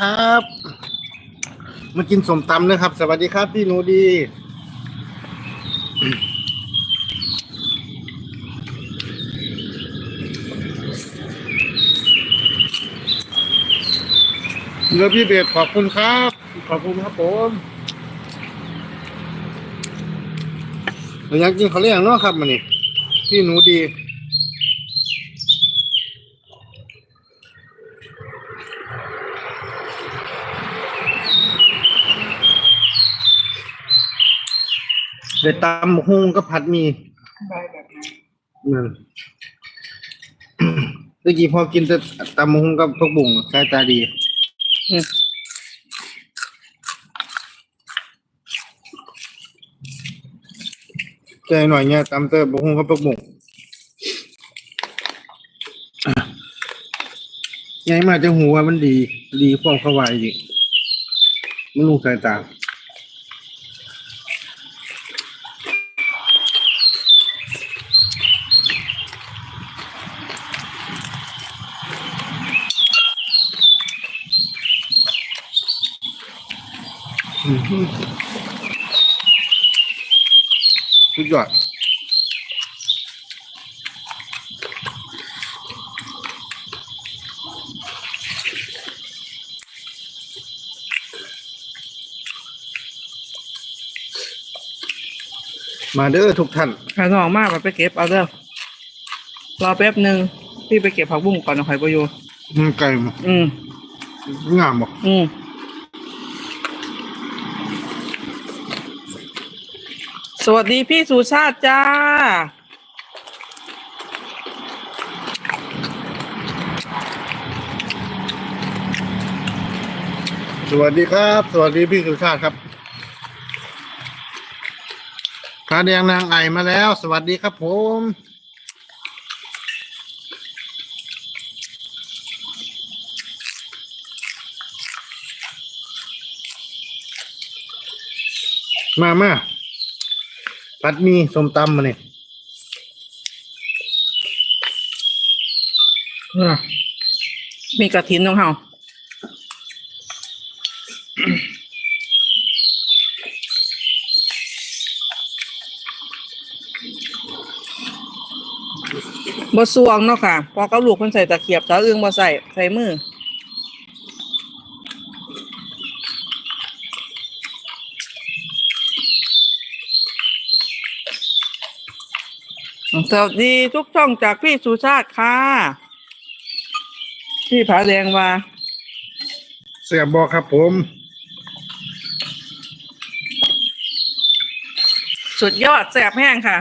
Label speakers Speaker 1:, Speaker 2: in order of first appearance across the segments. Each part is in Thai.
Speaker 1: ครับ มากินสมตำนะครับ สวัสดีครับพี่หนูดี เรือพี่เบสขอบคุณครับ ขอบคุณครับผมเราอยากกินเขาเรียกเนาะครับมันนี่พี่หนูดี เดี๋ยวตำหุงก็ผัดหมี
Speaker 2: ได้แบบนี้
Speaker 1: นั่นเมื่อกี้พอกินแต่ตำหุงกับผักบุ้งสายตาดี
Speaker 2: อืม
Speaker 1: ใจหน่อยเนี่ยตำแต่ผักหุงกับผักบุ้งยายมาจะหูว่ามันดี ดีความเข้าไวจริงมันลูกสายตา สุดยอดมาเด้อทุกท่าน
Speaker 2: ขายน้องมากไปเก็บเอาเด้อรอแป๊บหนึ่งพี่ไปเก็บผักบุ้งก่อนนะหอยประโยชน์
Speaker 1: อืมไก่มา
Speaker 2: อืม
Speaker 1: งามบ่
Speaker 2: อืม สวัสดีพี่สุชาติจ้า
Speaker 1: สวัสดีครับ สวัสดีพี่สุชาติครับกาแดงนางไอมาแล้ว สวัสดีครับผม มามา ผัดหมีส้มตำมาเนี่ย
Speaker 2: มีกระถินของเฮาบ่สวงเนาะค่ะ พอกับลูกเพิ่นใส่ตะเขียบสาวอึ้งบ่ใส่ใส่มือ สวัสดีทุกช่องจากพี่สุชาติค่ะ พี่ผาแดงว่า
Speaker 1: เสียบอกครับผม
Speaker 2: สุดยอดแสบแห้งค่ะ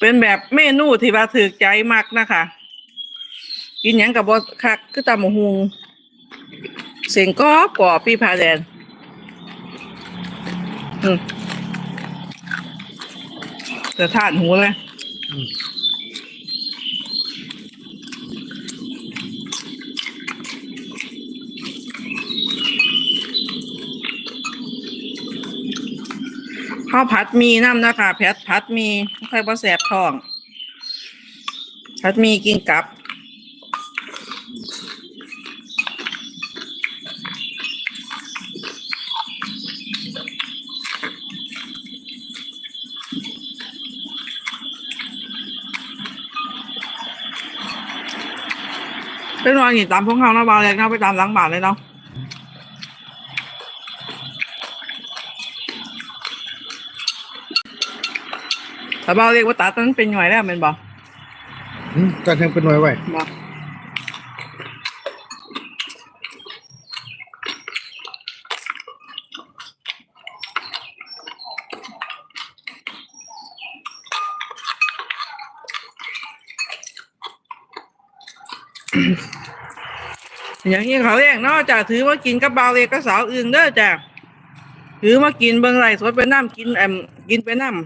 Speaker 2: เป็นแบบเมนูที่ว่าถือใจมากนะคะ กินหยังกับบอคักคือตำหมูฮุงเสียงกรอบกรอบพี่ผาแดงอืม จะทานหูเลยข้าวผัดมีน้ำนะคะแพทผัดมีใครบ่แสบท้อง ผัดมีกินกับ ไปนอนอยู่ตามพวกเขาเนาะบางแรงเนาะไปตามหล้างบาทเลยเนาะถ้าบางเรียกว่าตัดนั้นเป็นหน่วยแล้วแมันบอก
Speaker 1: อืมการแทงเป็นหน่วยไว้
Speaker 2: บอก อย่างนี้เขาเรียกนาะจ้ะถือว่ากินกับบาเรียกกับสาวอื่นเด้อจ้ะถือมากินเบิ่งไรสดไปน้ำกินแอมกินไปน้ำ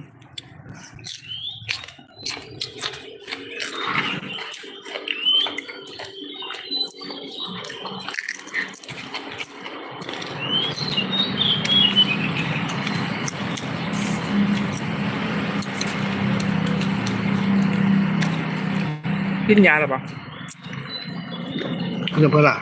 Speaker 2: กินยาหรือเปล่า
Speaker 1: เรื่องเพื่อละ